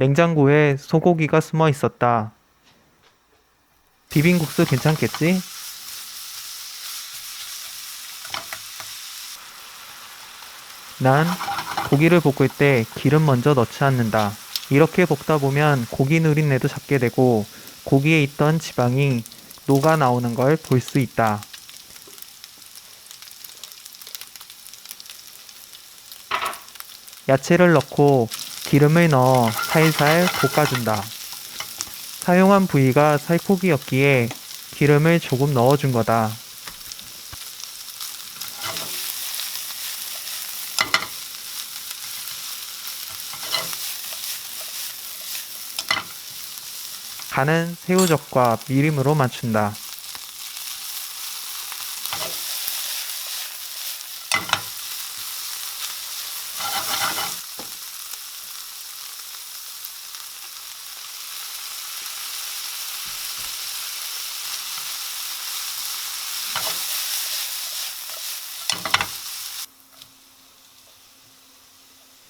냉장고에 소고기가 숨어 있었다. 비빔국수 괜찮겠지? 난 고기를 볶을 때 기름 먼저 넣지 않는다. 이렇게 볶다 보면 고기 누린내도 잡게 되고 고기에 있던 지방이 녹아 나오는 걸 볼 수 있다. 야채를 넣고 기름을 넣어 살살 볶아준다. 사용한 부위가 살코기였기에 기름을 조금 넣어준 거다. 간은 새우젓과 미림으로 맞춘다.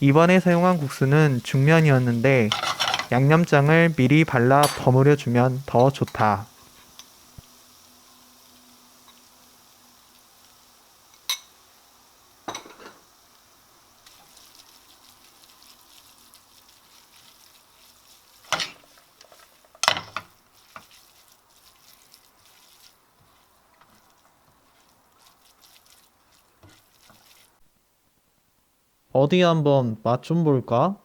이번에 사용한 국수는 중면이었는데 양념장을 미리 발라 버무려 주면 더 좋다. 어디 한번 맛 좀 볼까?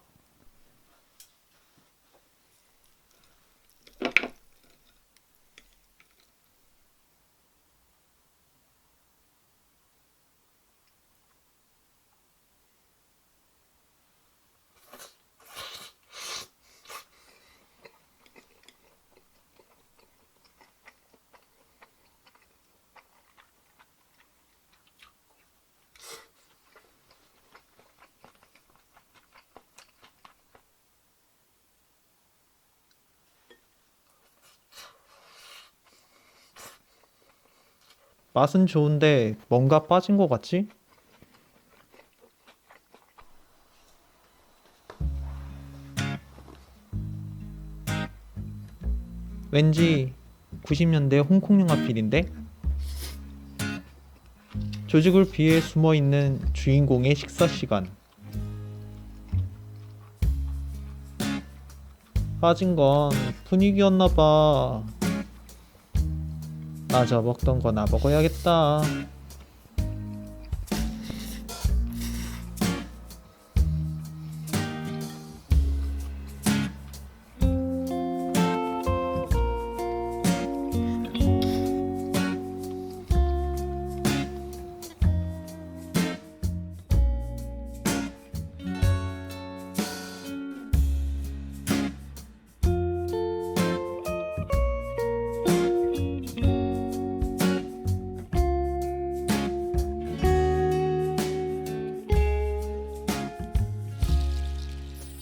맛은 좋은데 뭔가 빠진 것 같지? 왠지 90년대 홍콩 영화 필인데? 조직을 비해 숨어 있는 주인공의 식사 시간. 빠진 건 분위기였나 봐. 나저 먹던 거나 먹어야겠다.